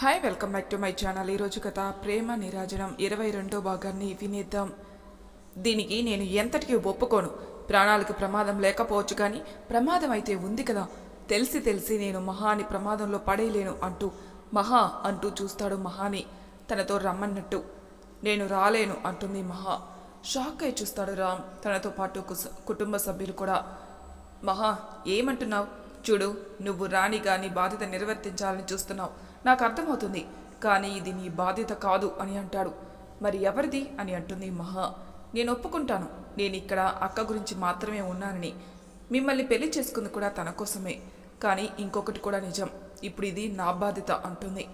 Hi welcome back to my channel ఈరోజు కథ ప్రేమ నిరాజనం. ఇరవై రెండో భాగాన్ని వినేద్దాం. దీనికి నేను ఎంతటికి ఒప్పుకోను. ప్రాణాలకు ప్రమాదం లేకపోవచ్చు కానీ ప్రమాదం అయితే ఉంది కదా. తెలిసి తెలిసి నేను మహాని ప్రమాదంలో పడేయలేను అంటూ మహా అంటూ చూస్తాడు మహాని. తనతో రమ్మన్నట్టు. నేను రాలేను అంటుంది మహా. షాక్ అయి చూస్తాడు రామ్. తనతో పాటు కుటుంబ సభ్యులు కూడా. మహా ఏమంటున్నావు? చూడు నువ్వు రాణి కానీ బాధ్యత నిర్వర్తించాలని చూస్తున్నావు. నాకు అర్థమవుతుంది కానీ ఇది నీ బాధ్యత కాదు అని అంటాడు. మరి ఎవరిది అని అంటుంది మహా. నేను ఒప్పుకుంటాను. నేను ఇక్కడ అక్క గురించి మాత్రమే ఉన్నానని. మిమ్మల్ని పెళ్ళి చేసుకుంది కూడా తన కోసమే. కానీ ఇంకొకటి కూడా నిజం. ఇప్పుడు ఇది నా బాధ్యత అంటుంది.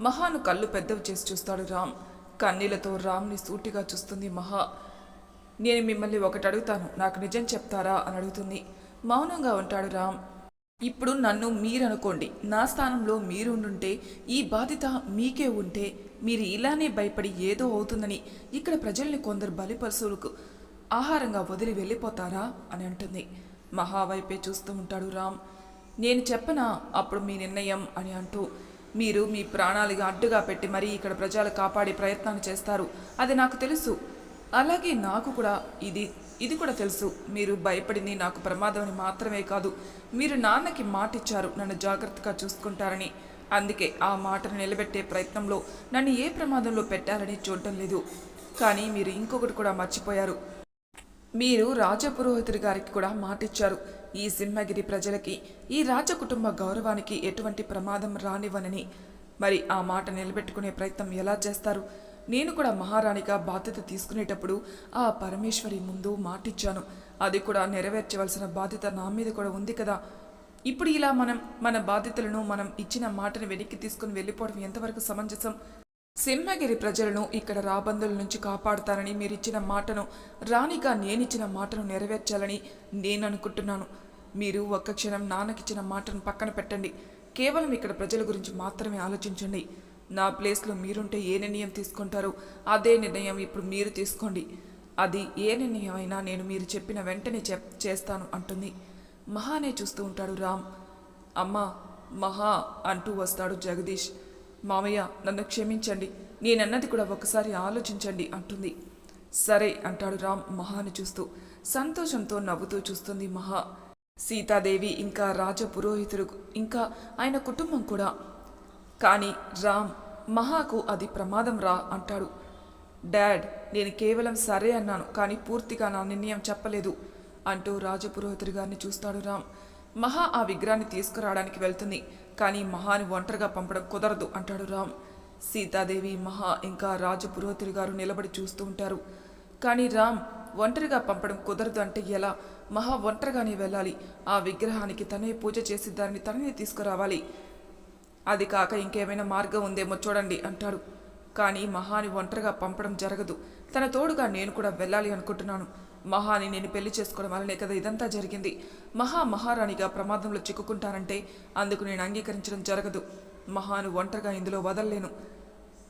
మహాను కళ్ళు పెద్దవి చేసి చూస్తాడు రామ్. కన్నీళ్ళతో రామ్ని సూటిగా చూస్తుంది మహా. నేను మిమ్మల్ని ఒకటి అడుగుతాను. నాకు నిజం చెప్తారా అని అడుగుతుంది. మౌనంగా ఉంటాడు రామ్. ఇప్పుడు నన్ను మీరనుకోండి. నా స్థానంలో మీరు ఉండుంటే ఈ బాధ్యత మీకే ఉంటే మీరు ఇలానే భయపడి ఏదో అవుతుందని ఇక్కడ ప్రజల్ని కొందరు బలిపశువులకు ఆహారంగా వదిలి వెళ్ళిపోతారా అని అంటుంది. మహా వైపే చూస్తూ ఉంటాడు రామ్. నేను చెప్పనా? అప్పుడు మీ నిర్ణయం అని అంటూ. మీరు మీ ప్రాణాలుగా అడ్డుగా పెట్టి మరీ ఇక్కడ ప్రజలు కాపాడే ప్రయత్నాలు చేస్తారు. అది నాకు తెలుసు. అలాగే నాకు కూడా ఇది ఇది కూడా తెలుసు. మీరు భయపడింది నాకు ప్రమాదం అని మాత్రమే కాదు. మీరు నాన్నకి మాటిచ్చారు నన్ను జాగ్రత్తగా చూసుకుంటారని. అందుకే ఆ మాటను నిలబెట్టే ప్రయత్నంలో నన్ను ఏ ప్రమాదంలో పెట్టారని చూడటం లేదు. కానీ మీరు ఇంకొకటి కూడా మర్చిపోయారు. మీరు రాజపురోహితుడి గారికి కూడా మాటిచ్చారు. ఈ సింహగిరి ప్రజలకి ఈ రాజ కుటుంబ గౌరవానికి ఎటువంటి ప్రమాదం రానివ్వనని. మరి ఆ మాట నిలబెట్టుకునే ప్రయత్నం ఎలా చేస్తారు? నేను కూడా మహారాణిగా బాధ్యత తీసుకునేటప్పుడు ఆ పరమేశ్వరి ముందు మాటిచ్చాను. అది కూడా నెరవేర్చవలసిన బాధ్యత నా మీద కూడా ఉంది కదా. ఇప్పుడు ఇలా మనం మన బాధ్యతలను మనం ఇచ్చిన మాటను వెనక్కి తీసుకుని వెళ్ళిపోవడం ఎంతవరకు సమంజసం? సింహగిరి ప్రజలను ఇక్కడ రాబందుల నుంచి కాపాడుతానని మీరిచ్చిన మాటను రాణిగా నేనిచ్చిన మాటను నెరవేర్చాలని నేను అనుకుంటున్నాను మీరు ఒక్క క్షణం నాన్నకిచ్చిన మాటను పక్కన పెట్టండి. కేవలం ఇక్కడ ప్రజల గురించి మాత్రమే ఆలోచించండి. నా ప్లేస్లో మీరుంటే ఏ నిర్ణయం తీసుకుంటారో? అదే నిర్ణయం ఇప్పుడు మీరు తీసుకోండి. అది ఏ నిర్ణయమైనా నేను మీరు చెప్పిన వెంటనే చెప్ చేస్తాను అంటుంది. మహానే చూస్తూ ఉంటాడు రామ్. అమ్మా మహా అంటూ వస్తాడు జగదీష్. మామయ్య నన్ను క్షమించండి. నేనన్నది కూడా ఒకసారి ఆలోచించండి అంటుంది. సరే అంటాడు రామ్ మహాని చూస్తూ. సంతోషంతో నవ్వుతూ చూస్తుంది మహా. సీతాదేవి ఇంకా రాజ పురోహితుడు ఇంకా ఆయన కుటుంబం కూడా. కానీ రామ్ మహాకు అది ప్రమాదం రా అంటాడు. డాడ్ నేను కేవలం సరే అన్నాను కానీ పూర్తిగా నా నిర్ణయం చెప్పలేదు అంటూ రాజపురోహితుడి గారిని చూస్తాడు రామ్. మహా ఆ విగ్రహాన్ని తీసుకురావడానికి వెళ్తుంది కానీ మహాని ఒంటరిగా పంపడం కుదరదు అంటాడు రామ్. సీతాదేవి మహా ఇంకా రాజపురోహితుడి గారు నిలబడి చూస్తూ ఉంటారు. కానీ రామ్ ఒంటరిగా పంపడం కుదరదు అంటే ఎలా? మహా ఒంటరిగానే వెళ్ళాలి. ఆ విగ్రహానికి తనే పూజ చేసి దానిని తననే తీసుకురావాలి. అది కాక ఇంకేమైనా మార్గం ఉందేమో చూడండి అంటాడు. కానీ మహాని ఒంటరిగా పంపడం జరగదు. తన తోడుగా నేను కూడా వెళ్ళాలి అనుకుంటున్నాను. మహాని నేను పెళ్ళి చేసుకోవడం వల్లనే కదా ఇదంతా జరిగింది. మహా మహారాణిగా ప్రమాదంలో చిక్కుకుంటానంటే అందుకు నేను అంగీకరించడం జరగదు. మహాను ఒంటరిగా ఇందులో వదలలేను.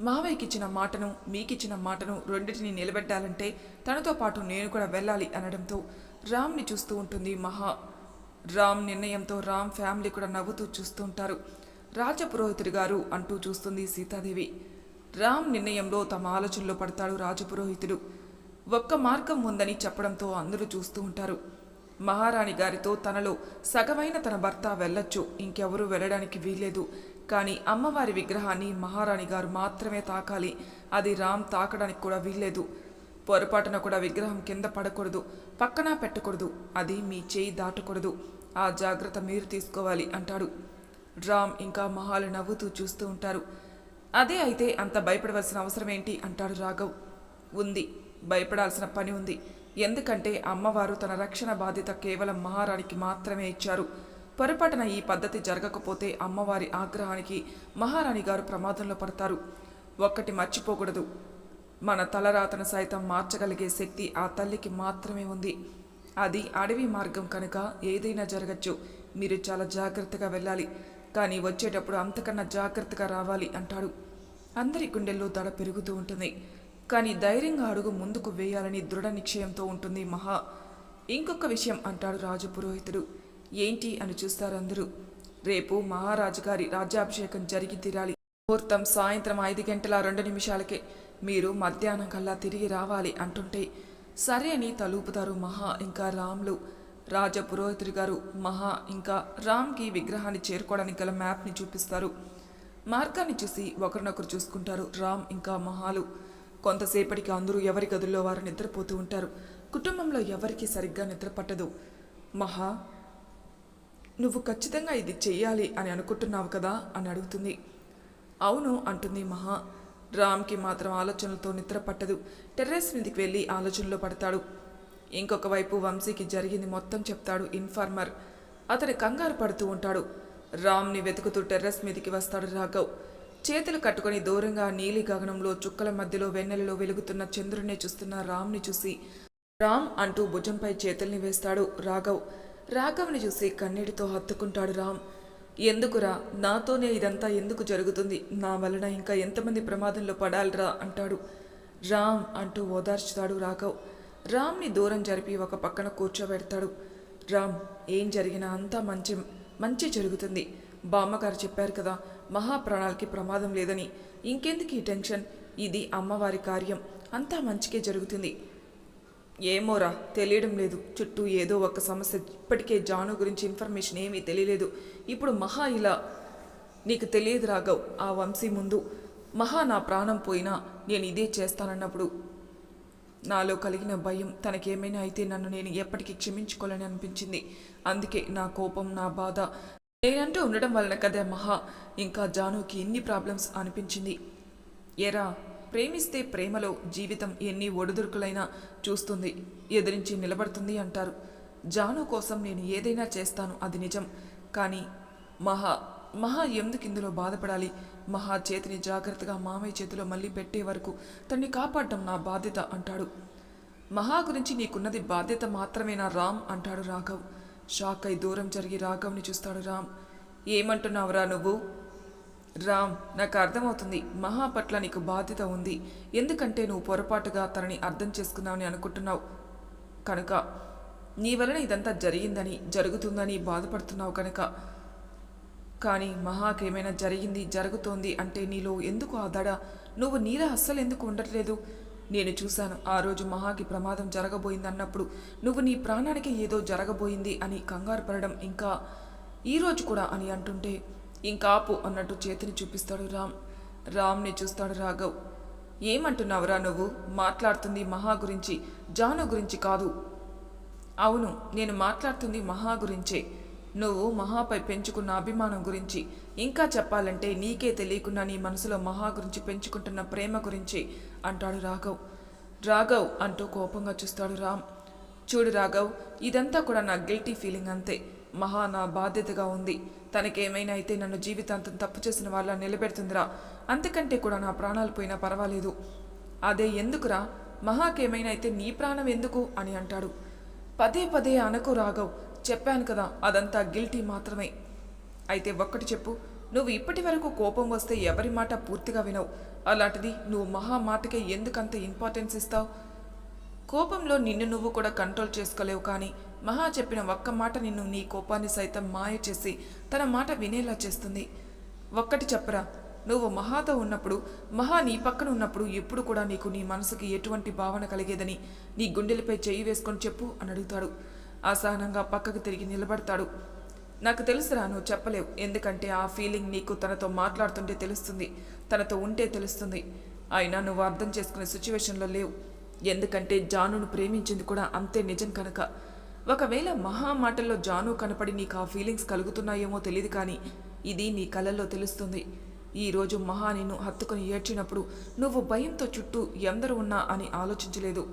మావయ్యకిచ్చిన మాటను మీకిచ్చిన మాటను రెండింటిని నిలబెట్టాలంటే తనతో పాటు నేను కూడా వెళ్ళాలి అనడంతో రామ్ని చూస్తూ ఉంటుంది మహా. రామ్ నిర్ణయంతో రామ్ ఫ్యామిలీ కూడా నవ్వుతూ చూస్తూ ఉంటారు. రాజపురోహితుడి గారు అంటూ చూస్తుంది సీతాదేవి. రామ్ నిర్ణయంలో తమ ఆలోచనలో పడతాడు రాజపురోహితుడు ఒక్క మార్గం ఉందని చెప్పడంతో అందరూ చూస్తూ ఉంటారు. మహారాణి గారితో తనలో సగమైన తన భర్త వెళ్ళొచ్చు ఇంకెవరూ వెళ్ళడానికి వీల్లేదు. కానీ అమ్మవారి విగ్రహాన్ని మహారాణి గారు మాత్రమే తాకాలి. అది రామ్ తాకడానికి కూడా వీల్లేదు. పొరపాటున కూడా విగ్రహం కింద పడకూడదు పక్కన పెట్టకూడదు. అది మీ చేయి దాటకూడదు. ఆ జాగ్రత్త మీరు తీసుకోవాలి అంటాడు. రామ్ ఇంకా మహాలు నవ్వుతూ చూస్తూ ఉంటారు. అదే అయితే అంత భయపడవలసిన అవసరం ఏంటి అంటాడు రాఘవ్. ఉంది. భయపడాల్సిన పని ఉంది. ఎందుకంటే అమ్మవారు తన రక్షణ బాధ్యత కేవలం మహారాణికి మాత్రమే ఇచ్చారు. పొరపాటున ఈ పద్ధతి జరగకపోతే అమ్మవారి ఆగ్రహానికి మహారాణి గారు ప్రమాదంలో పడతారు. ఒక్కటి మర్చిపోకూడదు. మన తలరాతను సైతం మార్చగలిగే శక్తి ఆ తల్లికి మాత్రమే ఉంది. అది అడవి మార్గం కనుక ఏదైనా జరగచ్చు. మీరు చాలా జాగ్రత్తగా వెళ్ళాలి. కానీ వచ్చేటప్పుడు అంతకన్నా జాగ్రత్తగా రావాలి అంటాడు. అందరి గుండెల్లో దడ పెరుగుతూ ఉంటుంది. కానీ ధైర్యంగా అడుగు ముందుకు వేయాలని దృఢ నిశ్చయంతో ఉంటుంది మహా. ఇంకొక విషయం అంటాడు రాజు పురోహితుడు. ఏంటి అని చూస్తారు అందరూ. రేపు మహారాజు గారి రాజ్యాభిషేకం జరిగి తీరాలి. ముహూర్తం సాయంత్రం ఐదు గంటల రెండు నిమిషాలకే. మీరు మధ్యాహ్నం కల్లా తిరిగి రావాలి అంటుంటే. సరే అని తలుపుతారు మహా. ఇంకా రాములు. రాజపురోహితుడి గారు మహా ఇంకా రామ్కి విగ్రహాన్ని చేరుకోవడానికి గల మ్యాప్ని చూపిస్తారు. మార్గాన్ని చూసి ఒకరినొకరు చూసుకుంటారు. రామ్ ఇంకా మహాలు. కొంతసేపటికి అందరూ ఎవరి గదుల్లో వారు నిద్రపోతూ ఉంటారు. కుటుంబంలో ఎవరికి సరిగ్గా నిద్ర పట్టదు. మహా నువ్వు ఖచ్చితంగా ఇది చెయ్యాలి అని అనుకుంటున్నావు కదా అని అడుగుతుంది. అవును అంటుంది మహా. రామ్కి మాత్రం ఆలోచనలతో నిద్ర పట్టదు. టెర్రస్ మీదకి వెళ్ళి ఆలోచనలో పడతాడు. ఇంకొక వైపు వంశీకి జరిగింది మొత్తం చెప్తాడు ఇన్ఫార్మర్. అతని కంగారు పడుతూ ఉంటాడు. రామ్ని వెతుకుతూ టెర్రస్ మీదికి వస్తాడు రాఘవ్. చేతులు కట్టుకొని దూరంగా నీలి గగనంలో చుక్కల మధ్యలో వెన్నెలలో వెలుగుతున్న చంద్రుడిని చూస్తున్న రామ్ని చూసి రామ్ అంటూ భుజంపై చేతుల్ని వేస్తాడు రాఘవ్. రాఘవ్ని చూసి కన్నీటితో హత్తుకుంటాడు రామ్. ఎందుకురా? నాతోనే ఇదంతా ఎందుకు జరుగుతుంది? నా వలన ఇంకా ఎంతమంది ప్రమాదంలో పడాలిరా? అంటాడు. రామ్ అంటూ ఓదార్చుతాడు రాఘవ్. రామ్ని దూరం జరిపి ఒక పక్కన కూర్చోబెడతాడు. రామ్ ఏం జరిగినా అంతా మంచి మంచి జరుగుతుంది. బామ్మగారు చెప్పారు కదా మహాప్రాణాలకి ప్రమాదం లేదని. ఇంకెందుకు ఈ టెన్షన్? ఇది అమ్మవారి కార్యం. అంతా మంచికే జరుగుతుంది. ఏమోరా తెలియడం లేదు. చుట్టూ ఏదో ఒక సమస్య. ఇప్పటికే జాను గురించి ఇన్ఫర్మేషన్ ఏమీ తెలియలేదు. ఇప్పుడు మహా ఇలా నీకు తెలియదు రాఘవ్ ఆ వంశీ ముందు. మహా నా ప్రాణం పోయినా నేను ఇదే చేస్తానన్నప్పుడు నాలో కలిగిన భయం తనకేమైనా అయితే నన్ను నేను ఎప్పటికీ క్షమించుకోవాలని అనిపించింది. అందుకే నా కోపం నా బాధ నేనంటూ ఉండడం వలన కదా మహా. ఇంకా జానుకి ఎన్ని ప్రాబ్లమ్స్ అనిపించింది? ఎరా ప్రేమిస్తే ప్రేమలో జీవితం ఎన్ని ఒడిదుడుకులైనా చూస్తుంది ఎదిరించి నిలబడుతుంది అంటారు. జాను కోసం నేను ఏదైనా చేస్తాను అది నిజం. కానీ మహా మహా ఎందుకు ఇందులో బాధపడాలి? మహా చేతిని జాగ్రత్తగా మామయ్య చేతిలో మళ్ళీ పెట్టే వరకు తన్ని కాపాడటం నా బాధ్యత అంటాడు. మహా గురించి నీకున్నది బాధ్యత మాత్రమేనా రామ్? అంటాడు రాఘవ్. షాక్ అయి దూరం జరిగి రాఘవ్ని చూస్తాడు రామ్. ఏమంటున్నావురా నువ్వు? రామ్ నాకు అర్థమవుతుంది. మహా పట్ల నీకు బాధ్యత ఉంది. ఎందుకంటే నువ్వు పొరపాటుగా తనని అర్థం చేసుకున్నావని అనుకుంటున్నావు. కనుక నీ వలన ఇదంతా జరిగిందని జరుగుతుందని బాధపడుతున్నావు కనుక కానీ మహాకేమైనా జరిగింది జరుగుతోంది అంటే నీలో ఎందుకు ఆ దడ? నువ్వు నీలా అస్సలు ఎందుకు ఉండట్లేదు? నేను చూశాను ఆ రోజు మహాకి ప్రమాదం జరగబోయింది అన్నప్పుడు నువ్వు నీ ప్రాణానికి ఏదో జరగబోయింది అని కంగారు పడడం ఇంకా ఈరోజు కూడా అని అంటుంటే ఇంకాపు అన్నట్టు చేతిని చూపిస్తాడు రామ్. రామ్ని చూస్తాడు రాఘవ్. ఏమంటున్నావురా నువ్వు? మాట్లాడుతుంది మహా గురించి జాను గురించి కాదు. అవును నేను మాట్లాడుతుంది మహా గురించే. నువ్వు మహాపై పెంచుకున్న అభిమానం గురించి ఇంకా చెప్పాలంటే నీకే తెలియకుండా నీ మనసులో మహా గురించి పెంచుకుంటున్న ప్రేమ గురించి అంటాడు రాఘవ్. రాఘవ్ అంటూ కోపంగా చూస్తాడు రామ్. చూడు రాఘవ్ ఇదంతా కూడా నా గిల్టీ ఫీలింగ్ అంతే. మహా నా బాధ్యతగా ఉంది. తనకేమైనా అయితే నన్ను జీవితాంతం తప్పు చేసిన వాళ్ళ నిలబెడుతుందిరా. అంతకంటే కూడా నా ప్రాణాలు పోయినా పర్వాలేదు. అదే ఎందుకురా? మహాకేమైనా అయితే నీ ప్రాణం ఎందుకు? అని అంటాడు. పదే పదే అనకు రాఘవ్ చెప్పాను కదా అదంతా గిల్టీ మాత్రమే. అయితే ఒక్కటి చెప్పు నువ్వు ఇప్పటి వరకు కోపం వస్తే ఎవరి మాట పూర్తిగా వినవు. అలాంటిది నువ్వు మహా మాటకే ఎందుకంత ఇంపార్టెన్స్ ఇస్తావు? కోపంలో నిన్ను నువ్వు కూడా కంట్రోల్ చేసుకోలేవు కానీ మహా చెప్పిన ఒక్క మాట నిన్ను నీ కోపాన్ని సైతం మాయ చేసి తన మాట వినేలా చేస్తుంది. ఒక్కటి చెప్పరా నువ్వు మహాతో ఉన్నప్పుడు మహా నీ పక్కన ఉన్నప్పుడు ఎప్పుడు కూడా నీకు నీ మనసుకి ఎటువంటి భావన కలిగేదని నీ గుండెలపై చెయ్యి వేసుకొని చెప్పు అని అడుగుతాడు. అసహనంగా పక్కకు తిరిగి నిలబడతాడు. నాకు తెలుసురా నువ్వు చెప్పలేవు. ఎందుకంటే ఆ ఫీలింగ్ నీకు తనతో మాట్లాడుతుంటే తెలుస్తుంది. తనతో ఉంటే తెలుస్తుంది. అయినా నువ్వు అర్థం చేసుకునే సిచ్యువేషన్లో లేవు. ఎందుకంటే జానును ప్రేమించింది కూడా అంతే నిజం కనుక. ఒకవేళ మహా మాటల్లో జాను కనపడి నీకు ఆ ఫీలింగ్స్ కలుగుతున్నాయేమో తెలియదు కానీ ఇది నీ కళల్లో తెలుస్తుంది. ఈరోజు మహా నిన్ను హత్తుకొని ఏడ్చినప్పుడు నువ్వు భయంతో చుట్టూ ఎందరు ఉన్నా అని ఆలోచించలేదు.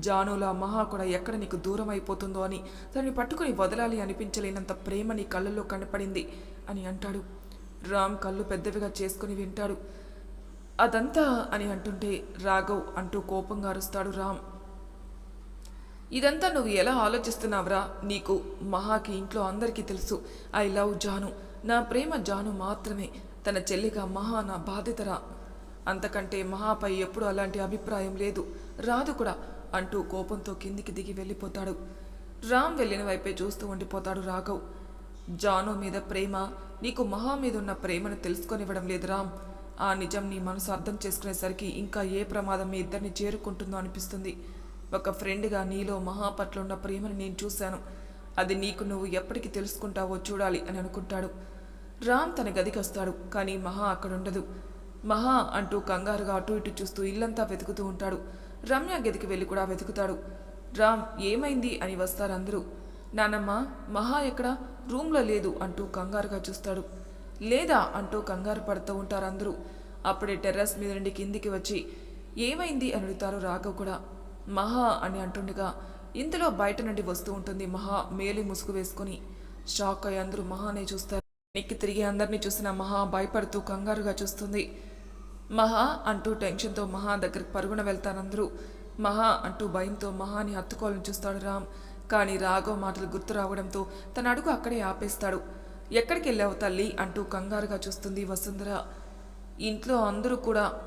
జానులా మహా కూడా ఎక్కడ నీకు దూరం అయిపోతుందో అని తనని పట్టుకుని వదలాలి అనిపించలేనంత ప్రేమ నీ కళ్ళల్లో కనపడింది అని అంటాడు. రామ్ కళ్ళు పెద్దవిగా చేసుకుని వింటాడు. అదంతా అని అంటుంటే రాఘవ్ అంటూ కోపంగా అరుస్తాడు రామ్. ఇదంతా నువ్వు ఎలా ఆలోచిస్తున్నావురా? నీకు మహాకి ఇంట్లో అందరికీ తెలుసు. I love Jaanu. నా ప్రేమ జాను మాత్రమే. తన చెల్లిగా మహా నా బాధితరా. అంతకంటే మహాపై ఎప్పుడు అలాంటి అభిప్రాయం లేదు. రాదు కూడా. అంటూ కోపంతో కిందికి దిగి వెళ్ళిపోతాడు. రామ్ వెళ్ళిన వైపే చూస్తూ ఉండిపోతాడు రాఘవ్. జాను మీద ప్రేమ నీకు మహా మీద ఉన్న ప్రేమను తెలుసుకొనివ్వడం లేదు రామ్. ఆ నిజం నీ మనసు అర్థం చేసుకునేసరికి ఇంకా ఏ ప్రమాదం మీ ఇద్దరిని చేరుకుంటుందో అనిపిస్తుంది. ఒక ఫ్రెండ్గా నీలో మహా పట్ల ఉన్న ప్రేమను నేను చూశాను. అది నీకు నువ్వు ఎప్పటికి తెలుసుకుంటావో చూడాలి అని అనుకుంటాడు. రామ్ తన గదికి వస్తాడు కానీ మహా అక్కడ ఉండదు మహా అంటూ కంగారుగా అటు ఇటు చూస్తూ ఇల్లంతా వెతుకుతూ ఉంటాడు. రమ్య గదికి వెళ్ళి కూడా వెతుకుతాడు. రామ్ ఏమైంది? అని వస్తారు అందరూ నానమ్మ మహా ఎక్కడ? రూమ్లో లేదు అంటూ కంగారుగా చూస్తాడు. లేదా అంటూ కంగారు పడుతూ ఉంటారు అందరూ అప్పుడే టెర్రస్ మీద నుండి కిందికి వచ్చి ఏమైంది? అని అడుగుతారు రాఘవ్ కూడా. మహా అని అంటుండగా ఇంతలో బయట నుండి వస్తూ ఉంటుంది మహా మేలి ముసుగు వేసుకొని. షాక్ అయ్యి అందరూ మహానే చూస్తారు. నెక్కి తిరిగి అందరినీ చూసిన మహా భయపడుతూ కంగారుగా చూస్తుంది. మహా అంటూ టెన్షన్తో మహా దగ్గరికి పరుగున వెళ్తారందరూ మహా అంటూ భయంతో మహాని హత్తుకోవాలని చూస్తాడు రామ్. కానీ రాఘవ్ మాటలు గుర్తు రావడంతో తన అడుగు అక్కడే ఆపేస్తాడు. ఎక్కడికి వెళ్ళావు తల్లి? అంటూ కంగారుగా చూస్తుంది వసుంధర. ఇంట్లో అందరూ కూడా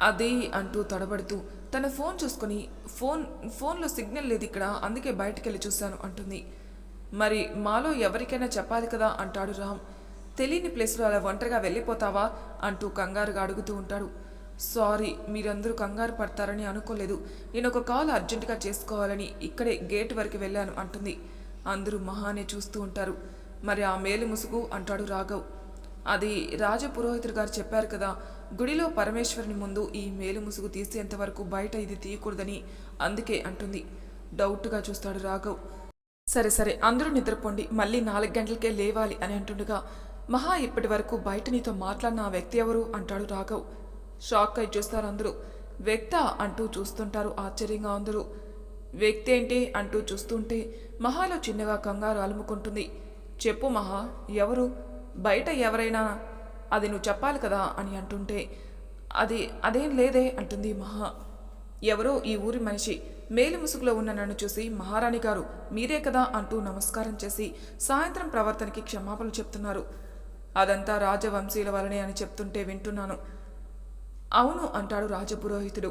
అదే అంటూ తడబడుతూ తన ఫోన్ చూసుకొని ఫోన్ ఫోన్లో సిగ్నల్ లేదు ఇక్కడ అందుకే బయటికి వెళ్ళి చూశాను అంటుంది. మరి మాలో ఎవరికైనా చెప్పాలి కదా? అంటాడు రామ్. తెలియని ప్లేస్లో అలా ఒంటరిగా వెళ్ళిపోతావా? అంటూ కంగారుగా అడుగుతూ ఉంటాడు. సారీ మీరందరూ కంగారు పడతారని అనుకోలేదు. నేను ఒక కాల్ అర్జెంటుగా చేసుకోవాలని ఇక్కడే గేట్ వరకు వెళ్ళాను అంటుంది. అందరూ మహానే చూస్తూ ఉంటారు. మరి ఆ మేలు ముసుగు అంటాడు రాఘవ్. అది రాజపురోహితుడు గారు చెప్పారు కదా గుడిలో పరమేశ్వరుని ముందు ఈ మేలు ముసుగు తీసేంత వరకు బయట ఇది తీయకూడదని అందుకే అంటుంది. డౌట్గా చూస్తాడు రాఘవ్. సరే సరే అందరూ నిద్రపోండి. మళ్ళీ నాలుగు గంటలకే లేవాలి అని అంటుండగా మహా ఇప్పటి వరకు బయట నీతో మాట్లాడిన ఆ వ్యక్తి ఎవరు అంటాడు రాఘవ్. షాక్ అయి చూస్తారు అందరూ. వ్యక్త అంటూ చూస్తుంటారు ఆశ్చర్యంగా అందరూ. వ్యక్తి ఏంటి అంటూ చూస్తుంటే మహాలో చిన్నగా కంగారు అలుముకుంటుంది. చెప్పు మహా ఎవరు? బయట ఎవరైనా? అది నువ్వు చెప్పాలి కదా అని అంటుంటే అది అదేం లేదే అంటుంది మహా. ఎవరో ఈ ఊరి మనిషి. మేలు ముసుగులో ఉన్న నన్ను చూసి మహారాణి గారు మీరే కదా అంటూ నమస్కారం చేసి సాయంత్రం ప్రవర్తనకి క్షమాపణలు చెప్తున్నారు. అదంతా రాజవంశీల వలనే అని చెప్తుంటే వింటున్నాను. అవును అంటాడు రాజపురోహితుడు.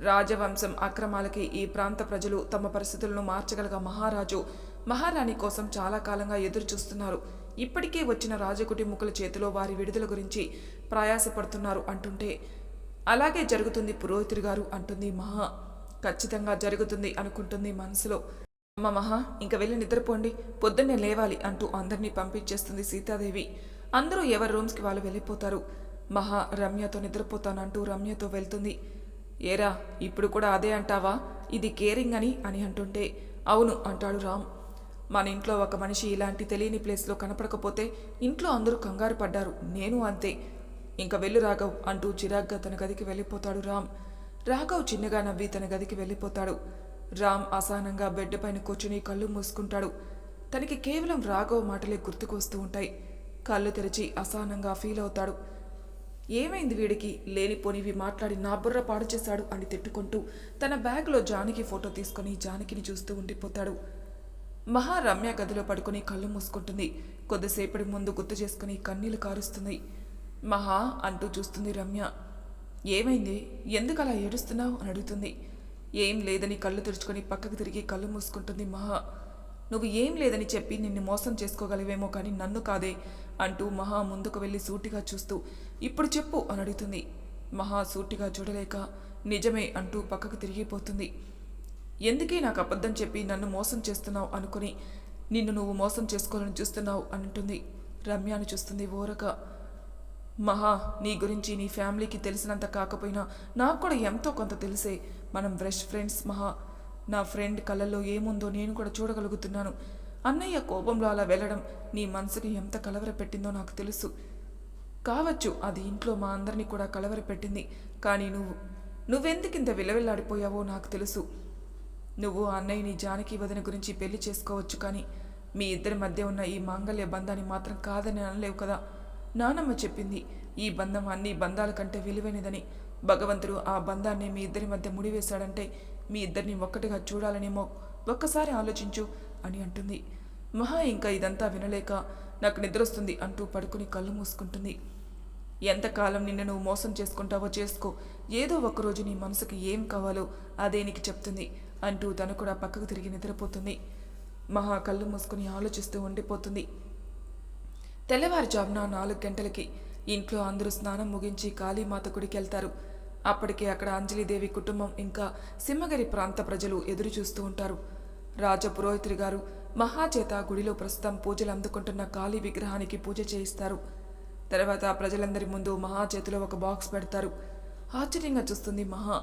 రాజవంశం అక్రమాలకి ఈ ప్రాంత ప్రజలు తమ పరిస్థితులను మార్చగలగ మహారాజు. మహారాణి కోసం చాలా కాలంగా ఎదురు చూస్తున్నారు ఇప్పటికే వచ్చిన రాజకుటుంబకుల చేతిలో వారి విడుదల గురించి ప్రయాసపడుతున్నారు అంటుంటే అలాగే జరుగుతుంది పురోహితుడు గారు అంటుంది మహా. ఖచ్చితంగా జరుగుతుంది అనుకుంటుంది మనసులో. అమ్మ మహా ఇంక వెళ్ళి నిద్రపోండి. పొద్దున్నే లేవాలి అంటూ అందరినీ పంపించేస్తుంది సీతాదేవి. అందరూ ఎవరి రూమ్స్కి వాళ్ళు వెళ్ళిపోతారు. మహా రమ్యతో నిద్రపోతానంటూ రమ్యతో వెళ్తుంది. ఏరా ఇప్పుడు కూడా అదే అంటావా? ఇది కేరింగ్ అని అని అంటుంటే అవును అంటాడు రామ్. మన ఇంట్లో ఒక మనిషి ఇలాంటి తెలియని ప్లేస్లో కనపడకపోతే ఇంట్లో అందరూ కంగారు పడ్డారు. నేను అంతే. ఇంక వెళ్ళు రాఘవ్ అంటూ చిరాగ్గా తన గదికి వెళ్ళిపోతాడు రామ్. రాఘవ్ చిన్నగా నవ్వి తన గదికి వెళ్ళిపోతాడు. రామ్ అసహనంగా బెడ్ పైన కూర్చుని కళ్ళు మూసుకుంటాడు. తనకి కేవలం రాఘవ మాటలే గుర్తుకు వస్తూ ఉంటాయి. కళ్ళు తెరిచి అసహనంగా ఫీల్ అవుతాడు. ఏమైంది వీడికి? లేనిపోనివి మాట్లాడి నా బుర్ర పాడు చేశాడు అని తిట్టుకుంటూ తన బ్యాగ్లో జానకి ఫోటో తీసుకొని జానకిని చూస్తూ ఉండిపోతాడు. మహా రమ్య గదిలో పడుకొని కళ్ళు మూసుకుంటుంది. కొద్దిసేపటి ముందు గుర్తు చేసుకుని కన్నీళ్ళు కారుస్తుంది మహా అంటూ చూస్తుంది రమ్య. ఏమైంది? ఎందుకు అలా ఏడుస్తున్నావు? అని అడుగుతుంది. ఏం లేదని కళ్ళు తెరుచుకొని పక్కకు తిరిగి కళ్ళు మూసుకుంటుంది మహా. నువ్వు ఏం లేదని చెప్పి నిన్ను మోసం చేసుకోగలవేమో కానీ నన్ను కాదే అంటూ మహా ముందుకు వెళ్ళి సూటిగా చూస్తూ ఇప్పుడు చెప్పు అని అడుగుతుంది. మహా సూటిగా చూడలేక నిజమే అంటూ పక్కకు తిరిగిపోతుంది. ఎందుకే నాకు అబద్ధం చెప్పి నన్ను మోసం చేస్తున్నావు అనుకుని నిన్ను నువ్వు మోసం చేసుకోవాలని చూస్తున్నావు అంటుంది. రమ్యాను చూస్తుంది ఓరగా మహా నీ గురించి నీ ఫ్యామిలీకి తెలిసినంత కాకపోయినా నాకు కూడా ఎంతో కొంత తెలిసే. మనం బ్రెస్ట్ ఫ్రెండ్స్ మహా. నా ఫ్రెండ్ కళ్ళల్లో ఏముందో నేను కూడా చూడగలుగుతున్నాను. అన్నయ్య కోపంలో అలా వెళ్ళడం నీ మనసుకి ఎంత కలవర పెట్టిందో నాకు తెలుసు. కావచ్చు అది ఇంట్లో మా అందరినీ కూడా కలవర పెట్టింది. కానీ నువ్వు నువ్వెందుకింత విలవిల్లాడిపోయావో నాకు తెలుసు. నువ్వు అన్నయ్యని జానకి వదిన గురించి పెళ్ళి చేసుకోవచ్చు కానీ మీ ఇద్దరి మధ్య ఉన్న ఈ మాంగళ్య బంధాన్ని మాత్రం కాదని అనలేవు కదా. నానమ్మ చెప్పింది ఈ బంధం అన్ని బంధాల కంటే విలువైనదని. భగవంతుడు ఆ బంధాన్ని మీ ఇద్దరి మధ్య ముడివేశాడంటే మీ ఇద్దరిని ఒక్కటిగా చూడాలనేమో. ఒక్కసారి ఆలోచించు అని అంటుంది. మహా ఇంకా ఇదంతా వినలేక నాకు నిద్రొస్తుంది అంటూ పడుకుని కళ్ళు మూసుకుంటుంది. ఎంతకాలం నిన్ను నువ్వు మోసం చేసుకుంటావో చేసుకో. ఏదో ఒకరోజు నీ మనసుకి ఏం కావాలో అదే నీకు చెప్తుంది అంటూ తను కూడా పక్కకు తిరిగి నిద్రపోతుంది. మహా కళ్ళు మూసుకుని ఆలోచిస్తూ ఉండిపోతుంది. తెల్లవారుజామున నాలుగు గంటలకి ఇంట్లో అందరూ స్నానం ముగించి కాళీమాత గుడికి వెళ్తారు అప్పటికే అక్కడ అంజలిదేవి కుటుంబం ఇంకా సింహగిరి ప్రాంత ప్రజలు ఎదురు చూస్తూ ఉంటారు. రాజపురోహితుడి గారు మహాచేత గుడిలో ప్రస్తుతం పూజలు అందుకుంటున్న కాళీ విగ్రహానికి పూజ చేయిస్తారు. తర్వాత ప్రజలందరి ముందు మహాచేతిలో ఒక బాక్స్ పెడతారు. ఆశ్చర్యంగా చూస్తుంది మహా.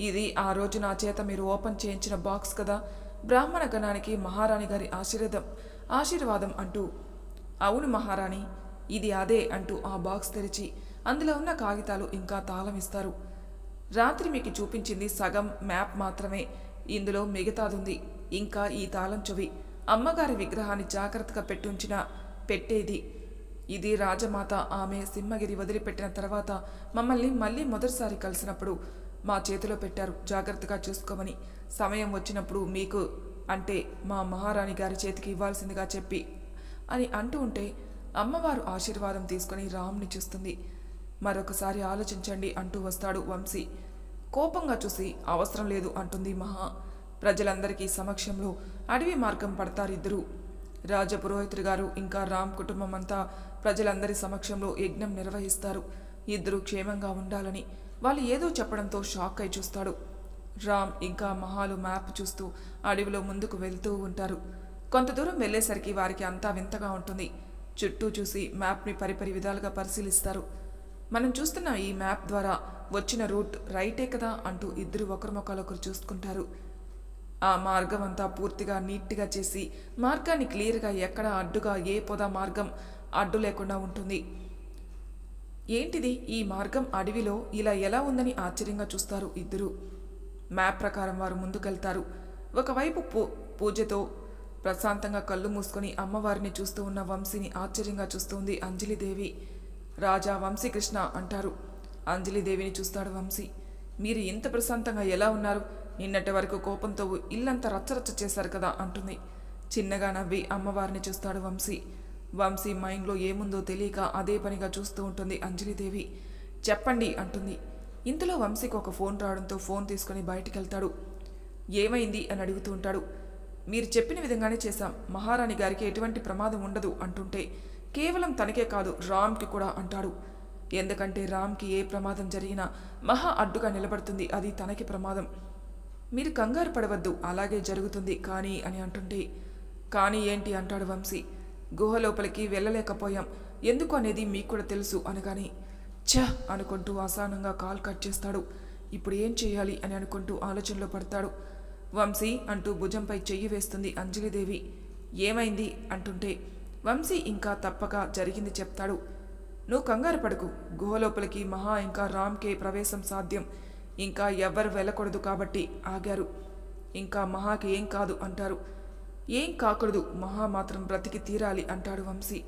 ఇది ఆ రోజు నా చేత మీరు ఓపెన్ చేయించిన బాక్స్ కదా. బ్రాహ్మణ గణానికి మహారాణి గారి ఆశీర్వాదం ఆశీర్వాదం అంటూ అవును మహారాణి ఇది అదే అంటూ ఆ బాక్స్ తెరిచి అందులో ఉన్న కాగితాలు ఇంకా తాళం ఇస్తారు. రాత్రి మీకు చూపించింది సగం మ్యాప్ మాత్రమే. ఇందులో మిగతాదుంది. ఇంకా ఈ తాళం చెవి. అమ్మగారి విగ్రహాన్ని జాగ్రత్తగా పెట్టుంచిన పెట్టేది. ఇది రాజమాత ఆమె సింహగిరి వదిలిపెట్టిన తర్వాత మమ్మల్ని మళ్ళీ మొదటిసారి కలిసినప్పుడు మా చేతిలో పెట్టారు. జాగ్రత్తగా చూసుకోమని. సమయం వచ్చినప్పుడు మీకు అంటే మా మహారాణి గారి చేతికి ఇవ్వాల్సిందిగా చెప్పి అని అంటూ ఉంటే అమ్మవారు ఆశీర్వాదం తీసుకుని రామ్ని చూస్తుంది. మరొకసారి ఆలోచించండి అంటూ వస్తాడు వంశీ. కోపంగా చూసి అవసరం లేదు అంటుంది మహా. ప్రజలందరికీ సమక్షంలో అడవి మార్గం పడతారిద్దరూ. రాజపురోహితుడు గారు ఇంకా రామ్ కుటుంబం అంతా ప్రజలందరి సమక్షంలో యజ్ఞం నిర్వహిస్తారు. ఇద్దరు క్షేమంగా ఉండాలని వాళ్ళు ఏదో చెప్పడంతో షాక్ అయి చూస్తాడు. రామ్ ఇంకా మహాలు మ్యాప్ చూస్తూ అడవిలో ముందుకు వెళ్తూ ఉంటారు. కొంత దూరం వెళ్ళేసరికి వారికి అంతా వింతగా ఉంటుంది. చుట్టూ చూసి మ్యాప్ని పరిపరి విధాలుగా పరిశీలిస్తారు. మనం చూస్తున్న ఈ మ్యాప్ ద్వారా వచ్చిన రూట్ రైటే కదా అంటూ ఇద్దరు ఒకరి ముఖాలొకరు చూసుకుంటారు. ఆ మార్గం అంతా పూర్తిగా నీట్గా చేసి మార్గాన్ని క్లియర్గా ఎక్కడ అడ్డుగా ఏ పొద మార్గం అడ్డు లేకుండా ఉంటుంది. ఏంటిది? ఈ మార్గం అడవిలో ఇలా ఎలా ఉందని ఆశ్చర్యంగా చూస్తారు ఇద్దరు. మ్యాప్ ప్రకారం వారు ముందుకెళ్తారు. ఒకవైపు పూ పూజతో ప్రశాంతంగా కళ్ళు మూసుకొని అమ్మవారిని చూస్తూ ఉన్న వంశీని ఆశ్చర్యంగా చూస్తుంది అంజలిదేవి. రాజా వంశీకృష్ణ అంటారు. అంజలిదేవిని చూస్తాడు వంశీ. మీరు ఇంత ప్రశాంతంగా ఎలా ఉన్నారు? నిన్నటి వరకు కోపంతో ఇల్లంతా రచ్చరచ్చ చేశారు కదా అంటుంది. చిన్నగా నవ్వి అమ్మవారిని చూస్తాడు వంశీ. వంశీ మైండ్లో ఏముందో తెలియక అదే పనిగా చూస్తూ ఉంటుంది అంజలిదేవి. చెప్పండి అంటుంది. ఇంతలో వంశీకి ఒక ఫోన్ రావడంతో ఫోన్ తీసుకుని బయటికి వెళ్తాడు ఏమైంది అని అడుగుతూ ఉంటాడు. మీరు చెప్పిన విధంగానే చేశాం. మహారాణి గారికి ఎటువంటి ప్రమాదం ఉండదు అంటుంటే కేవలం తనకే కాదు రామ్కి కూడా అంటాడు. ఎందుకంటే రామ్కి ఏ ప్రమాదం జరిగినా మహా అడ్డుగా నిలబడుతుంది అది తనకి ప్రమాదం. మీరు కంగారు పడవద్దు అలాగే జరుగుతుంది కానీ అని అంటుంటే కానీ ఏంటి అంటాడు వంశీ. గుహ లోపలికి వెళ్ళలేకపోయాం ఎందుకు అనేది మీకు కూడా తెలుసు అనగాని ఛ! అనుకుంటూ అసహనంగా కాల్ కట్ చేస్తాడు. ఇప్పుడు ఏం చేయాలి అని అనుకుంటూ ఆలోచనలో పడతాడు. వంశీ అంటూ భుజంపై చెయ్యి వేస్తుంది అంజలిదేవి. ఏమైంది? అంటుంటే వంశీ ఇంకా తప్పక జరిగింది చెప్తాడు. నువ్వు కంగారు పడకు. గుహలోపలికి మహా ఇంకా రామ్కే ప్రవేశం సాధ్యం. ఇంకా ఎవ్వరు వెళ్ళకూడదు కాబట్టి ఆగారు. ఇంకా మహాకి ఏం కాదు అంటారు. ఏం కాకూడదు. మహా మాత్రం బ్రతికి తీరాలి అంటాడు వంశీ.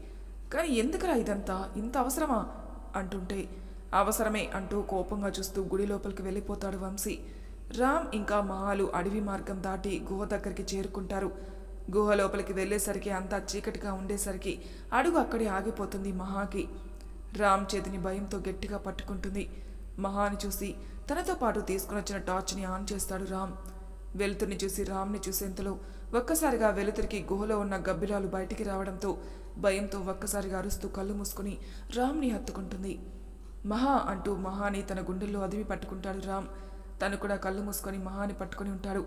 కానీ ఎందుకురా ఇదంతా? ఇంత అవసరమా? అంటుంటే అవసరమే అంటూ కోపంగా చూస్తూ గుడి లోపలికి వెళ్ళిపోతాడు వంశీ. రామ్ ఇంకా మహాలు అడవి మార్గం దాటి గుహ దగ్గరికి చేరుకుంటారు. గుహ లోపలికి వెళ్ళేసరికి అంతా చీకటిగా ఉండేసరికి అడుగు అక్కడే ఆగిపోతుంది మహాకి. రామ్ చేతిని భయంతో గట్టిగా పట్టుకుంటుంది. మహాని చూసి తనతో పాటు తీసుకుని వచ్చిన టార్చ్ని ఆన్ చేస్తాడు రామ్. వెలుతురిని చూసి రామ్ని చూసేంతలో ఒక్కసారిగా వెలుతురికి గుహలో ఉన్న గబ్బిలాలు బయటికి రావడంతో భయంతో ఒక్కసారిగా అరుస్తూ కళ్ళు మూసుకుని రామ్ని హత్తుకుంటుంది. మహా అంటూ మహాని తన గుండెల్లో అదిమి పట్టుకుంటాడు రామ్. తను కూడా కళ్ళు మూసుకొని మహాని పట్టుకొని ఉంటాడు.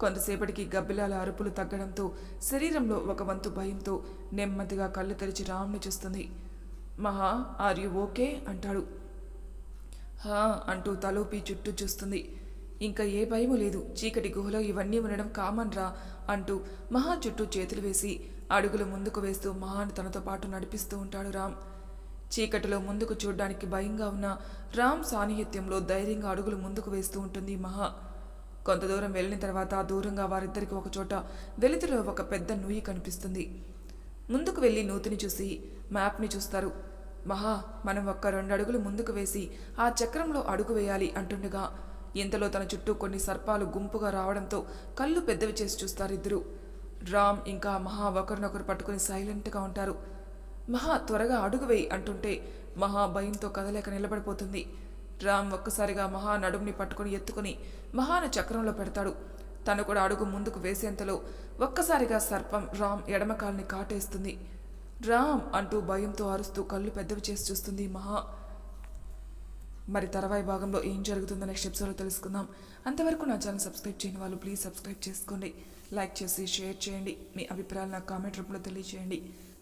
కొంతసేపటికి గబ్బిలాల అరుపులు తగ్గడంతో శరీరంలో ఒక వంతు భయంతో నెమ్మదిగా కళ్ళు తెరిచి రామ్ని చూస్తుంది. మహా ఆర్ యు ఓకే? అంటాడు. హా అంటూ తలోపి చుట్టూ చూస్తుంది. ఇంకా ఏ భయము లేదు. చీకటి గుహలో ఇవన్నీ ఉండడం కామన్ రా అంటూ మహా చుట్టూ చేతులు వేసి అడుగులు ముందుకు వేస్తూ మహాను తనతో పాటు నడిపిస్తూ ఉంటాడు రామ్. చీకటిలో ముందుకు చూడ్డానికి భయంగా ఉన్న రామ్ సాన్నిహిత్యంలో ధైర్యంగా అడుగులు ముందుకు వేస్తూ ఉంటుంది మహా. కొంత దూరం వెళ్ళిన తర్వాత దూరంగా వారిద్దరికి ఒకచోట వెలుతులో ఒక పెద్ద నుయ్యి కనిపిస్తుంది. ముందుకు వెళ్ళి నూతిని చూసి మ్యాప్ని చూస్తారు. మహా మనం ఒక్క రెండు అడుగులు ముందుకు వేసి ఆ చక్రంలో అడుగు వేయాలి అంటుండగా ఇంతలో తన చుట్టూ కొన్ని సర్పాలు గుంపుగా రావడంతో కళ్ళు పెద్దవి చేసి చూస్తారు ఇద్దరు. రామ్ ఇంకా మహా ఒకరినొకరు పట్టుకుని సైలెంట్గా ఉంటారు. మహా త్వరగా అడుగువేయి అంటుంటే మహా భయంతో కదలేక నిలబడిపోతుంది. రామ్ ఒక్కసారిగా మహా నడుముని పట్టుకుని ఎత్తుకుని మహాను చక్రంలో పెడతాడు. తను కూడా అడుగు ముందుకు వేసేంతలో ఒక్కసారిగా సర్పం రామ్ ఎడమకాల్ని కాటేస్తుంది. రామ్ అంటూ భయంతో అరుస్తూ కళ్ళు పెద్దవి చేసి చూస్తుంది మహా. మరి తర్వాయి భాగంలో ఏం జరుగుతుందో నెక్స్ట్ ఎపిసోడ్లో తెలుసుకుందాం. అంతవరకు నా ఛానల్ సబ్స్క్రైబ్ చేయని వాళ్ళు ప్లీజ్ సబ్స్క్రైబ్ చేసుకోండి. లైక్ చేసి షేర్ చేయండి. మీ అభిప్రాయాలు నాకు కామెంట్ రూపంలో తెలియజేయండి